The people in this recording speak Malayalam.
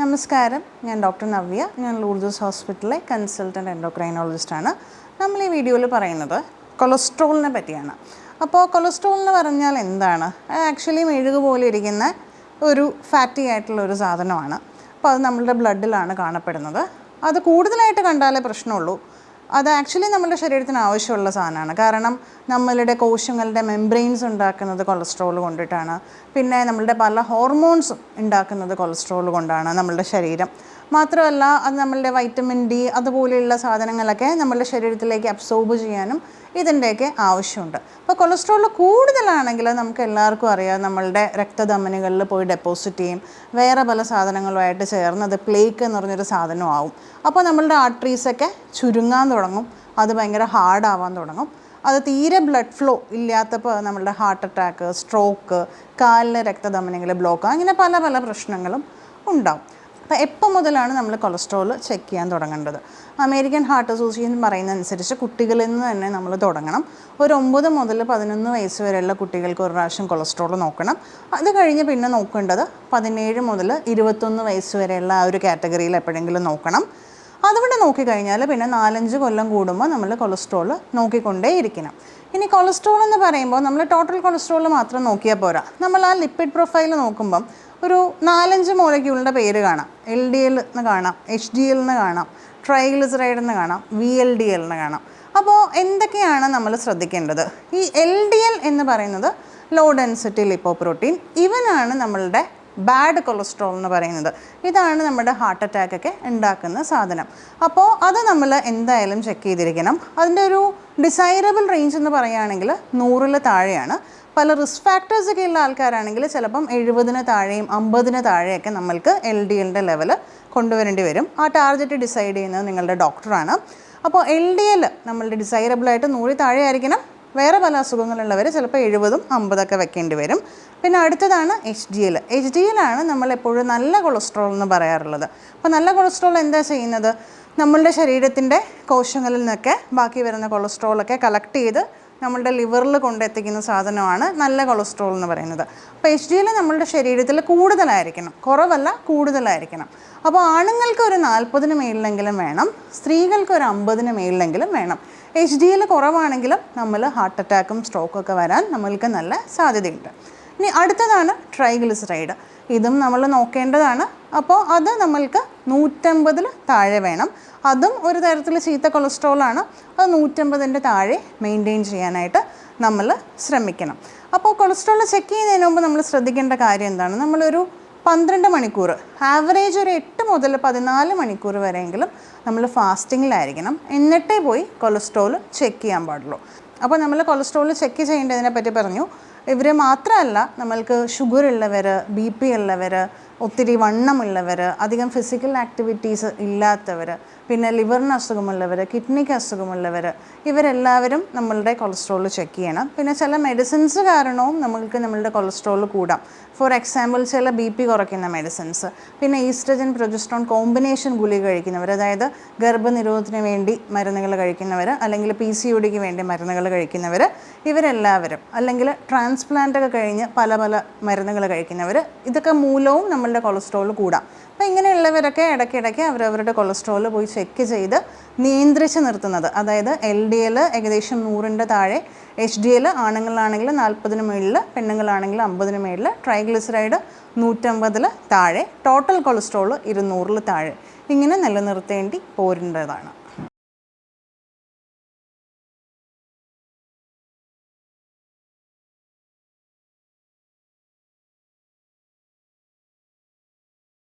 നമസ്കാരം. ഞാൻ ഡോക്ടർ നവ്യ. ഞാൻ ലൂർജസ് ഹോസ്പിറ്റലിലെ കൺസൾട്ടന്റ് എൻഡോക്രൈനോളജിസ്റ്റാണ്. നമ്മൾ ഈ വീഡിയോയിൽ പറയുന്നത് കൊളസ്ട്രോളിനെ പറ്റിയാണ്. അപ്പോൾ കൊളസ്ട്രോൾ എന്ന് പറഞ്ഞാൽ എന്താണ്? ആക്ച്വലി മെഴുക് പോലെ ഇരിക്കുന്ന ഒരു ഫാറ്റി ആയിട്ടുള്ള ഒരു സാധനമാണ്. അപ്പോൾ അത് നമ്മളുടെ ബ്ലഡിലാണ് കാണപ്പെടുന്നത്. അത് കൂടുതലായിട്ട് കണ്ടാലേ പ്രശ്നമുള്ളൂ. അത് ആക്ച്വലി നമ്മുടെ ശരീരത്തിന് ആവശ്യമുള്ള സാധനമാണ്. കാരണം നമ്മളുടെ കോശങ്ങളുടെ മെംബ്രെയിൻസ് ഉണ്ടാക്കുന്നത് കൊളസ്ട്രോൾ കൊണ്ടിട്ടാണ്. പിന്നെ നമ്മളുടെ പല ഹോർമോൺസും ഉണ്ടാക്കുന്നത് കൊളസ്ട്രോൾ കൊണ്ടാണ് നമ്മളുടെ ശരീരം. മാത്രമല്ല അത് നമ്മളുടെ വൈറ്റമിൻ ഡി അതുപോലെയുള്ള സാധനങ്ങളൊക്കെ നമ്മളുടെ ശരീരത്തിലേക്ക് അബ്സോർബ് ചെയ്യാനും ഇതിന്റെയൊക്കെ ആവശ്യമുണ്ട്. അപ്പോൾ കൊളസ്ട്രോൾ കൂടുതലാണെങ്കിൽ നമുക്ക് എല്ലാവർക്കും അറിയാം നമ്മളുടെ രക്തധമനികളിൽ പോയി ഡെപ്പോസിറ്റ് ചെയ്യും. വേറെ പല സാധനങ്ങളുമായിട്ട് ചേർന്ന് അത് പ്ലേക്ക് എന്ന് പറഞ്ഞൊരു സാധനമാവും അപ്പോൾ നമ്മളുടെ ആർട്ടറീസൊക്കെ ചുരുങ്ങാൻ തുടങ്ങും. അത് ഭയങ്കര ഹാർഡാവാൻ തുടങ്ങും. അത് തീരെ ബ്ലഡ് ഫ്ലോ ഇല്ലാത്തപ്പോൾ നമ്മളുടെ ഹാർട്ട് അറ്റാക്ക് സ്ട്രോക്ക് കാലിലെ രക്തധമനികൾ ബ്ലോക്ക് അങ്ങനെ പല പല പ്രശ്നങ്ങളും ഉണ്ടാവും. അപ്പോൾ എപ്പോൾ മുതലാണ് നമ്മൾ കൊളസ്ട്രോൾ ചെക്ക് ചെയ്യാൻ തുടങ്ങേണ്ടത്? അമേരിക്കൻ ഹാർട്ട് അസോസിയേഷൻ പറയുന്ന അനുസരിച്ച് കുട്ടികളിൽ നിന്ന് തന്നെ നമ്മൾ തുടങ്ങണം. ഒരു ഒമ്പത് മുതൽ പതിനൊന്ന് വയസ്സ് വരെയുള്ള കുട്ടികൾക്ക് ഒരു പ്രാവശ്യം കൊളസ്ട്രോൾ നോക്കണം. അത് കഴിഞ്ഞ് പിന്നെ നോക്കേണ്ടത് പതിനേഴ് മുതൽ ഇരുപത്തൊന്ന് വയസ്സ് വരെയുള്ള ആ ഒരു കാറ്റഗറിയിൽ എപ്പോഴെങ്കിലും നോക്കണം. അതുകൊണ്ട് നോക്കിക്കഴിഞ്ഞാൽ പിന്നെ നാലഞ്ച് കൊല്ലം കൂടുമ്പോൾ നമ്മൾ കൊളസ്ട്രോൾ നോക്കിക്കൊണ്ടേ ഇരിക്കണം ഇനി കൊളസ്ട്രോൾ എന്ന് പറയുമ്പോൾ നമ്മൾ ടോട്ടൽ കൊളസ്ട്രോൾ മാത്രം നോക്കിയാൽ പോരാ. നമ്മൾ ആ ലിപ്പിഡ് പ്രൊഫൈൽ നോക്കുമ്പം ഒരു നാലഞ്ച് മോളിക്യൂളിന്റെ പേര് കാണാം. എൽ ഡി എൽ എന്ന് കാണാം എച്ച് ഡി എൽ എന്ന് കാണാം ട്രൈഗ്ലിസറൈഡ് എന്ന് കാണാം വി എൽ ഡി എൽ എന്ന് കാണാം. അപ്പോൾ എന്തൊക്കെയാണ് നമ്മൾ ശ്രദ്ധിക്കേണ്ടത്? ഈ എൽ ഡി എൽ എന്ന് പറയുന്നത് ലോ ഡെൻസിറ്റി ലിപ്പോ പ്രോട്ടീൻ ഇവനാണ് നമ്മളുടെ ബാഡ് കൊളസ്ട്രോൾ എന്ന് പറയുന്നത്. ഇതാണ് നമ്മുടെ ഹാർട്ട് അറ്റാക്ക് ഒക്കെ ഉണ്ടാക്കുന്ന സാധനം. അപ്പോൾ അത് നമ്മൾ എന്തായാലും ചെക്ക് ചെയ്തിരിക്കണം. അതിന്റെ ഒരു ഡിസൈറബിൾ റേഞ്ച് എന്ന് പറയുകയാണെങ്കിൽ നൂറിൽ താഴെയാണ്. പല റിസ്ക് ഫാക്ടേഴ്സ് ഒക്കെ ഉള്ള ആൾക്കാരാണെങ്കിൽ ചിലപ്പം എഴുപതിന് താഴെയും അമ്പതിന് താഴെയൊക്കെ നമ്മൾക്ക് എൽ ഡി എല്ലിന്റെ ലെവൽ കൊണ്ടുവരേണ്ടി വരും. ആ ടാർഗറ്റ് ഡിസൈഡ് ചെയ്യുന്നത് നിങ്ങളുടെ ഡോക്ടറാണ്. അപ്പോൾ എൽ ഡി എൽ നമ്മളുടെ ഡിസൈറബിളായിട്ട് നൂറിൽ താഴെ ആയിരിക്കണം വേറെ പല അസുഖങ്ങളുള്ളവർ ചിലപ്പോൾ എഴുപതും അമ്പതൊക്കെ വെക്കേണ്ടി വരും. പിന്നെ അടുത്തതാണ് H D L H D എല്ലാണ് നമ്മളെപ്പോഴും നല്ല കൊളസ്ട്രോൾ എന്ന് പറയാറുള്ളത്. അപ്പോൾ നല്ല കൊളസ്ട്രോൾ എന്താ ചെയ്യുന്നത്? നമ്മളുടെ ശരീരത്തിന്റെ കോശങ്ങളിൽ നിന്നൊക്കെ ബാക്കി വരുന്ന കൊളസ്ട്രോളൊക്കെ കളക്ട് ചെയ്ത് നമ്മളുടെ ലിവറിൽ കൊണ്ടെത്തിക്കുന്ന സാധനമാണ് നല്ല കൊളസ്ട്രോൾ എന്ന് പറയുന്നത്. അപ്പോൾ എച്ച് ഡി എൽ നമ്മളുടെ ശരീരത്തിൽ കൂടുതലായിരിക്കണം. കുറവല്ല കൂടുതലായിരിക്കണം. അപ്പോൾ ആണുങ്ങൾക്ക് ഒരു നാൽപ്പതിന് മേളിലെങ്കിലും വേണം സ്ത്രീകൾക്ക് ഒരു അമ്പതിന് മേളിലെങ്കിലും വേണം. എച്ച് ഡി എൽ കുറവാണെങ്കിലും നമ്മൾ ഹാർട്ട് അറ്റാക്കും സ്ട്രോക്കും ഒക്കെ വരാൻ നമ്മൾക്ക് നല്ല സാധ്യതയുണ്ട്. ഇനി അടുത്തതാണ് ട്രൈഗ്ലിസറൈഡ്. ഇതും നമ്മൾ നോക്കേണ്ടതാണ്. അപ്പോൾ അത് നമ്മൾക്ക് നൂറ്റമ്പതിൽ താഴെ വേണം. അതും ഒരു തരത്തിൽ ചീത്ത കൊളസ്ട്രോളാണ് അത് നൂറ്റമ്പതിന്റെ താഴെ മെയിന്റെയിൻ ചെയ്യാനായിട്ട് നമ്മൾ ശ്രമിക്കണം. അപ്പോൾ കൊളസ്ട്രോൾ ചെക്ക് ചെയ്യുന്നതിന് മുമ്പ് നമ്മൾ ശ്രദ്ധിക്കേണ്ട കാര്യം എന്താണ്? നമ്മളൊരു പന്ത്രണ്ട് മണിക്കൂർ ആവറേജ് ഒരു എട്ട് മുതൽ പതിനാല് മണിക്കൂർ വരെയെങ്കിലും നമ്മൾ ഫാസ്റ്റിങ്ങിലായിരിക്കണം. എന്നിട്ടേ പോയി കൊളസ്ട്രോൾ ചെക്ക് ചെയ്യാൻ പാടുള്ളൂ. അപ്പോൾ നമ്മൾ കൊളസ്ട്രോൾ ചെക്ക് ചെയ്യേണ്ടതിനെ പറ്റി പറഞ്ഞു. ഇവർ മാത്രമല്ല നമ്മൾക്ക് ഷുഗർ ഉള്ളവർ ബി പി ഉള്ളവർ ഒത്തിരി വണ്ണമുള്ളവർ അധികം ഫിസിക്കൽ ആക്ടിവിറ്റീസ് ഇല്ലാത്തവർ പിന്നെ ലിവറിന് അസുഖമുള്ളവർ കിഡ്നിക്ക് അസുഖമുള്ളവർ ഇവരെല്ലാവരും നമ്മളുടെ കൊളസ്ട്രോൾ ചെക്ക് ചെയ്യണം. പിന്നെ ചില മെഡിസിൻസ് കാരണവും നമ്മൾക്ക് നമ്മളുടെ കൊളസ്ട്രോൾ കൂടാം. ഫോർ എക്സാമ്പിൾ ചില ബി പി കുറയ്ക്കുന്ന മെഡിസിൻസ് പിന്നെ ഈസ്ട്രജൻ പ്രൊജസ്ട്രോൺ കോമ്പിനേഷൻ ഗുളി കഴിക്കുന്നവർ അതായത് ഗർഭനിരോധത്തിന് വേണ്ടി മരുന്നുകൾ കഴിക്കുന്നവർ അല്ലെങ്കിൽ പി സി ഒടിക്ക് വേണ്ടി മരുന്നുകൾ കഴിക്കുന്നവർ ഇവരെല്ലാവരും അല്ലെങ്കിൽ ട്രാൻസ്പ്ലാന്റ് ഒക്കെ കഴിഞ്ഞ് പല പല മരുന്നുകൾ കഴിക്കുന്നവർ ഇതൊക്കെ മൂലവും നമ്മളുടെ കൊളസ്ട്രോൾ കൂടാം. അപ്പോൾ ഇങ്ങനെയുള്ളവരൊക്കെ ഇടയ്ക്കിടയ്ക്ക് അവരവരുടെ കൊളസ്ട്രോൾ പോയി ചെക്ക് ചെയ്ത് നിയന്ത്രിച്ച് നിർത്തുന്നത്. അതായത് എൽ ഡി എൽ ഏകദേശം നൂറിന്റെ താഴെ എച്ച് ഡി എൽ ആണുങ്ങളാണെങ്കിൽ നാൽപ്പതിന് മുകളിൽ പെണ്ണുങ്ങളാണെങ്കിൽ അമ്പതിന് മുകളിൽ ട്രൈഗ്ലിസറൈഡ് നൂറ്റമ്പതിൽ താഴെ ടോട്ടൽ കൊളസ്ട്രോൾ ഇരുന്നൂറിൽ താഴെ. ഇങ്ങനെ നിലനിർത്തേണ്ടി പോരേണ്ടതാണ്.